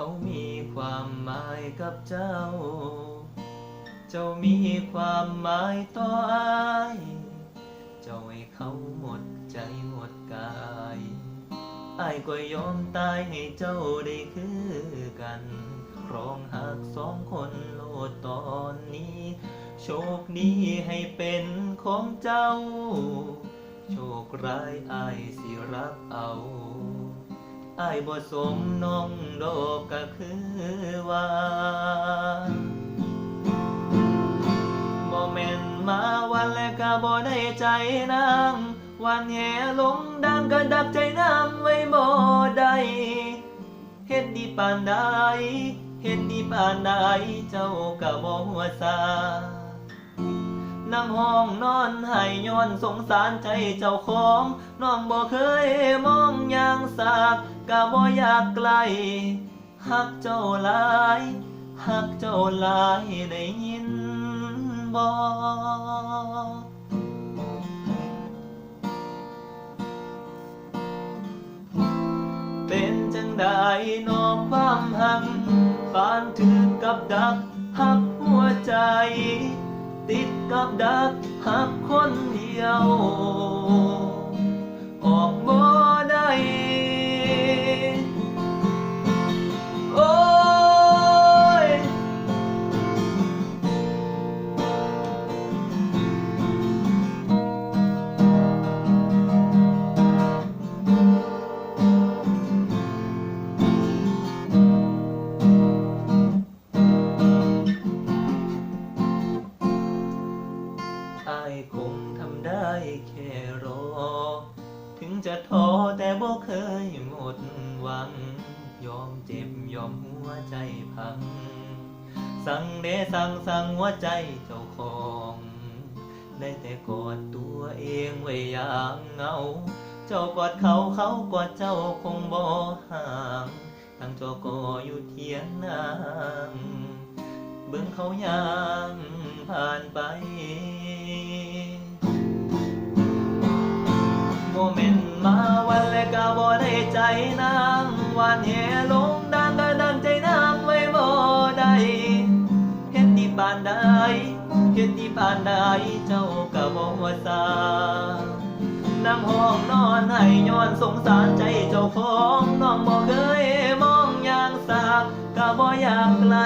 เขามีความหมายกับเจ้า เจ้ามีความหมายต่ออายเจ้าให้เขาหมดใจหมดกายอายก็ยอมตายให้เจ้าได้คือกันครองหักสองคนโลดตอนนี้ โชคดีให้เป็นของเจ้า โชคร้ายอายสิรับเอา อายบ่สมน้องดอกก็คือว่าบ่แม่นมาวันและก็บ่ได้ใจนางวันแห่ลงดังก็ดักใจน้ำไว้บ่ได้เฮ็ดดีปานใดเฮ็ดดีปานใดเจ้าก็บ่หัวซา นั่งห้องนอนให้ย้อนสงสารใจเจ้าของน้องบ่เคยมองอย่างสากก็บ่อยากไกลหักเจ้าหลายหักเจ้าหลายได้ยินบ่เป็นจังใดนอกความหักปานถือกับดักหักหัวใจ ติดกับดักหักคนเดียว ออก แค่รอ ถึงจะท้อแต่บ่เคยหมดหวัง ยอมเจ็บยอมหัวใจพัง สั่งเดสั่งสั่งหัวใจเจ้าของ ได้แต่กอดตัวเองไว้อย่างเงา เจ้ากอดเขาเขากอดเจ้าคงบ่ห่างทางเจ้าก็อยู่เทียงนางเบิ่งเขายางผ่านไป นางวันแห่ลงดังก็ดังใจนางไว้บ่ได้เฮ็ดดีปานใดเฮ็ดดีปานใดเจ้าก็บ่หัวซานั่งห้องนอนให้ย้อนสงสารใจเจ้าของน้องบ่เคยมองอย่างสากก็บ่อยากไกล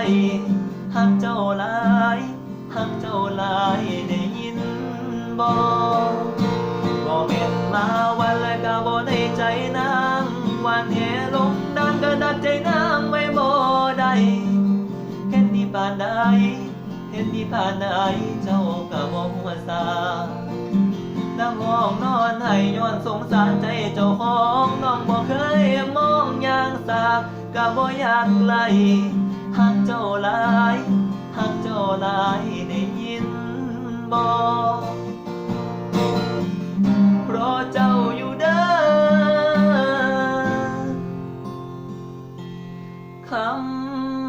หักเจ้าหลาย ดใจนางไว้บ่ได้เฮ็ดดีปานใดเฮ็ดดีปานใดเจ้าก็บ่หัวซานั่งห้องนอนให้ย้อนสงสารใจเจ้าของน้องบ่เคยมองอย่างสากก็บ่อยากไกลหักเจ้าหลายหักเจ้าหลายได้ยินบ่ ค